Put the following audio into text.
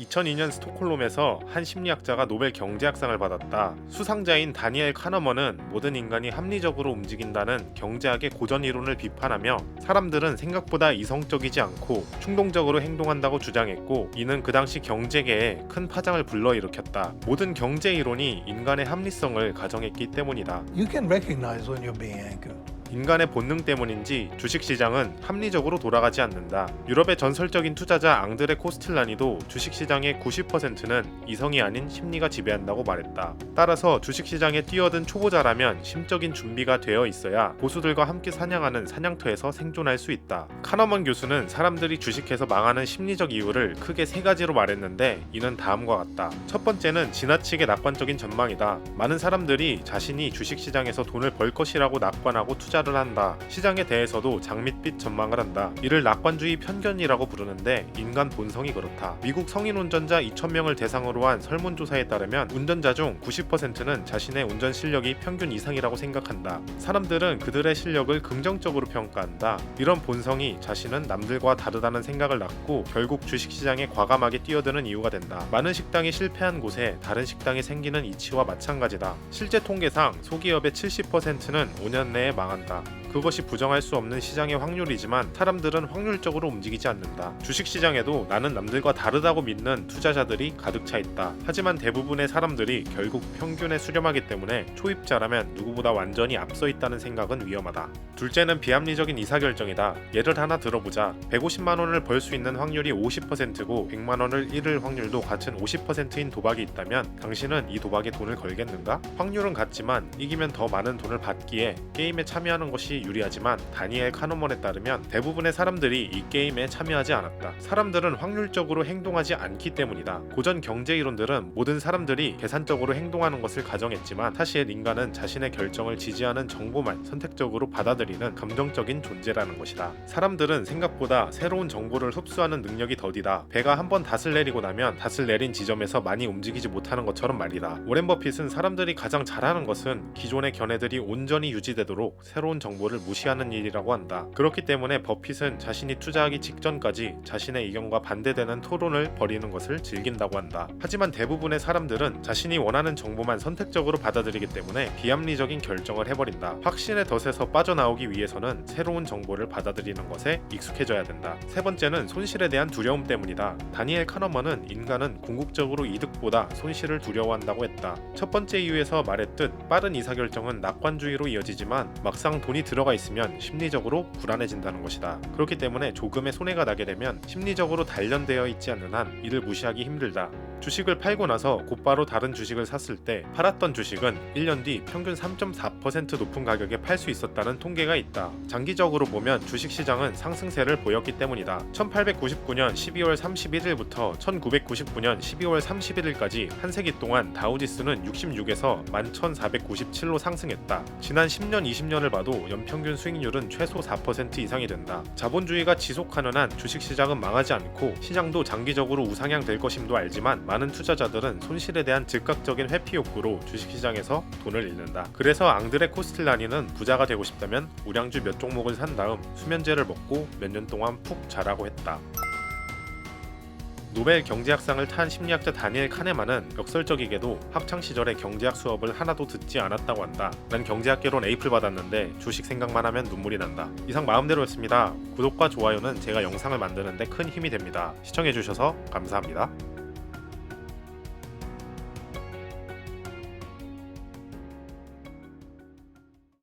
2002년 스톡홀름에서 한 심리학자가 노벨 경제학상을 받았다. 수상자인 다니엘 카너먼은 모든 인간이 합리적으로 움직인다는 경제학의 고전 이론을 비판하며 사람들은 생각보다 이성적이지 않고 충동적으로 행동한다고 주장했고 이는 그 당시 경제계에 큰 파장을 불러일으켰다. 모든 경제 이론이 인간의 합리성을 가정했기 때문이다. 인간의 본능 때문인지 주식시장은 합리적으로 돌아가지 않는다. 유럽의 전설적인 투자자 앙드레 코스틸라니도 주식시장의 90%는 이성이 아닌 심리가 지배한다고 말했다. 따라서 주식시장에 뛰어든 초보자라면 심적인 준비가 되어 있어야 보수들과 함께 사냥하는 사냥터에서 생존할 수 있다. 카너먼 교수는 사람들이 주식해서 망하는 심리적 이유를 크게 세 가지로 말했는데 이는 다음과 같다. 첫 번째는 지나치게 낙관적인 전망이다. 많은 사람들이 자신이 주식시장에서 돈을 벌 것이라고 낙관하고 투자 를 한다. 시장에 대해서도 장밋빛 전망을 한다. 이를 낙관주의 편견이라고 부르는데 인간 본성이 그렇다. 미국 성인 운전자 2,000명을 대상으로 한 설문조사에 따르면 운전자 중 90%는 자신의 운전 실력이 평균 이상이라고 생각한다. 사람들은 그들의 실력을 긍정적으로 평가한다. 이런 본성이 자신은 남들과 다르다는 생각을 낳고 결국 주식시장에 과감하게 뛰어드는 이유가 된다. 많은 식당이 실패한 곳에 다른 식당이 생기는 이치와 마찬가지다. 실제 통계상 소기업의 70%는 5년 내에 망한다. 있다. 그것이 부정할 수 없는 시장의 확률이지만 사람들은 확률적으로 움직이지 않는다. 주식시장에도 나는 남들과 다르다고 믿는 투자자들이 가득 차 있다. 하지만 대부분의 사람들이 결국 평균에 수렴하기 때문에 초입자라면 누구보다 완전히 앞서 있다는 생각은 위험하다. 둘째는 비합리적인 의사결정이다. 예를 하나 들어보자. 150만 원을 벌 수 있는 확률이 50%고 100만 원을 잃을 확률도 같은 50%인 도박이 있다면 당신은 이 도박에 돈을 걸겠는가? 확률은 같지만 이기면 더 많은 돈을 받기에 게임에 참여하는 것이 유리하지만 다니엘 카노먼에 따르면 대부분의 사람들이 이 게임에 참여하지 않았다. 사람들은 확률적으로 행동하지 않기 때문이다. 고전 경제 이론들은 모든 사람들이 계산적으로 행동하는 것을 가정했지만 사실 인간은 자신의 결정을 지지하는 정보만 선택적으로 받아들이는 감정적인 존재라는 것이다. 사람들은 생각보다 새로운 정보를 흡수하는 능력이 더디다. 배가 한 번 닷을 내리고 나면 닷을 내린 지점에서 많이 움직이지 못하는 것처럼 말이다. 오렌 버핏은 사람들이 가장 잘하는 것은 기존의 견해들이 온전히 유지되도록 새로운 정보를 무시하는 일이라고 한다. 그렇기 때문에 버핏은 자신이 투자하기 직전까지 자신의 의견과 반대되는 토론을 벌이는 것을 즐긴다고 한다. 하지만 대부분의 사람들은 자신이 원하는 정보만 선택적으로 받아들이기 때문에 비합리적인 결정을 해버린다. 확신의 덫에서 빠져나오기 위해서는 새로운 정보를 받아들이는 것에 익숙해져야 된다. 세 번째는 손실에 대한 두려움 때문이다. 다니엘 카너먼은 인간은 궁극적으로 이득보다 손실을 두려워한다고 했다. 첫 번째 이유에서 말했듯 빠른 의사결정은 낙관주의로 이어지지만 막상 돈이 들어가 있으면 심리적으로 불안해진다는 것이다. 그렇기 때문에 조금의 손해가 나게 되면 심리적으로 단련되어 있지 않는 한 이를 무시하기 힘들다. 주식을 팔고 나서 곧바로 다른 주식을 샀을 때 팔았던 주식은 1년 뒤 평균 3.4% 높은 가격에 팔 수 있었다는 통계가 있다. 장기적으로 보면 주식 시장은 상승세를 보였기 때문이다. 1899년 12월 31일부터 1999년 12월 31일까지 한 세기 동안 다우지수는 66에서 11,497로 상승했다. 지난 10년, 20년을 봐도 연평균 수익률은 최소 4% 이상이 된다. 자본주의가 지속하는 한 주식 시장은 망하지 않고 시장도 장기적으로 우상향 될 것임도 알지만 많은 투자자들은 손실에 대한 즉각적인 회피 욕구로 주식 시장에서 돈을 잃는다. 그래서 앙드레 코스틸라니는 부자가 되고 싶다면 우량주 몇 종목을 산 다음 수면제를 먹고 몇 년 동안 푹 자라고 했다. 노벨 경제학상을 탄 심리학자 다니엘 카네만은 역설적이게도 학창 시절에 경제학 수업을 하나도 듣지 않았다고 한다. 난 경제학개론 A플 받았는데 주식 생각만 하면 눈물이 난다. 이상 마음대로였습니다. 구독과 좋아요는 제가 영상을 만드는데 큰 힘이 됩니다. 시청해주셔서 감사합니다.